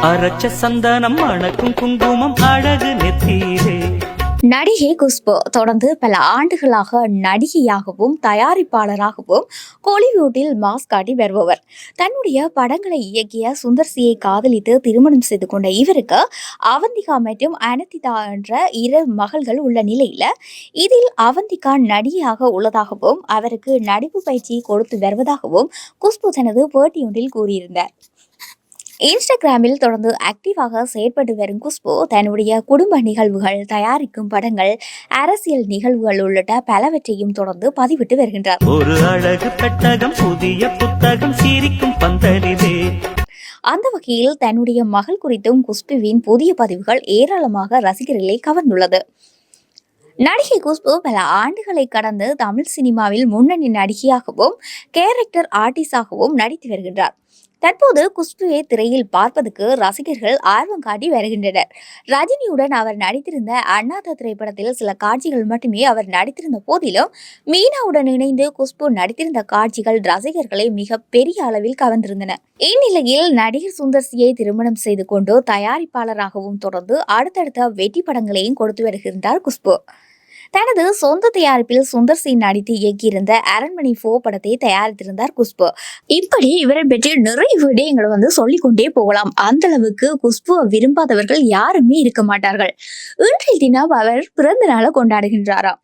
அரைச்ச சந்தனம் மணக்கும் குங்குமம் அழகு நெத்தீரே நடிகை குஷ்பு தொடர்ந்து பல ஆண்டுகளாக நடிகையாகவும் தயாரிப்பாளராகவும் கோலிவுட்டில் மாஸ் காட்டி வருபவர். தன்னுடைய படங்களை இயக்கிய சுந்தர்சியை காதலித்து திருமணம் செய்து கொண்ட இவருக்கு அவந்திகா மற்றும் அனந்திதா என்ற இரு மகள்கள் உள்ள நிலையில இதில் அவந்திகா நடிகையாக உள்ளதாகவும் அவருக்கு நடிப்பு பயிற்சி கொடுத்து வருவதாகவும் குஷ்பு தனது பேட்டியொன்றில் கூறியிருந்தார். இன்ஸ்டாகிராமில் தொடர்ந்து ஆக்டிவாக செயற்பட்டு வரும் குஷ்பு தன்னுடைய குடும்ப நிகழ்வுகள் தயாரிக்கும் படங்கள் அரசியல் நிகழ்வுகள் உள்ளிட்ட பலவற்றையும் தொடர்ந்து பதிவிட்டு வருகின்றார். ஒரு அழகு பெட்டகம் புதிய புத்தகம் சிரிக்கும் பந்தலிலே. அந்த வகையில் தன்னுடைய மகள் குறித்தும் குஷ்புவின் புதிய பதிவுகள் ஏராளமாக ரசிகர்களை கவர்ந்துள்ளது. நடிகை குஷ்பு பல ஆண்டுகளை கடந்து தமிழ் சினிமாவில் முன்னணி நடிகையாகவும் கேரக்டர் ஆர்டிஸ்டாகவும் நடித்து வருகின்றார். தற்போது குஷ்புவை திரையில் பார்ப்பதற்கு ரசிகர்கள் ஆர்வம் காட்டி வருகின்றனர். ரஜினியுடன் அவர் நடித்திருந்த அண்ணாத்த திரைப்படத்தில் சில காட்சிகள் மட்டுமே அவர் நடித்திருந்த போதிலும் மீனாவுடன் இணைந்து குஷ்பு நடித்திருந்த காட்சிகள் ரசிகர்களை மிக பெரிய அளவில் கவர்ந்திருந்தன. இந்நிலையில் நடிகர் சுந்தர்சியை திருமணம் செய்து கொண்டு தயாரிப்பாளராகவும் தொடர்ந்து அடுத்தடுத்த வெற்றி படங்களையும் கொடுத்து வருகின்றார் குஷ்பு. தனது சொந்த தயாரிப்பில் சுந்தர் சிங் நடித்து இயக்கியிருந்த அரண்மனை ஃபோ படத்தை தயாரித்திருந்தார் குஷ்பு. இப்படி இவரை பற்றி நிறைய விடயங்களை வந்து சொல்லிக்கொண்டே போகலாம். அந்த அளவுக்கு குஷ்புவை விரும்பாதவர்கள் யாருமே இருக்க மாட்டார்கள். இன்றைய தினம் அவர் பிறந்த நாளை கொண்டாடுகின்றாராம்.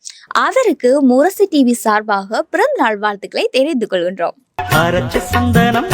அவருக்கு முரசு டிவி சார்பாக பிறந்த நாள் வாழ்த்துக்களை தெரிந்து கொள்கின்றோம். சந்தனம்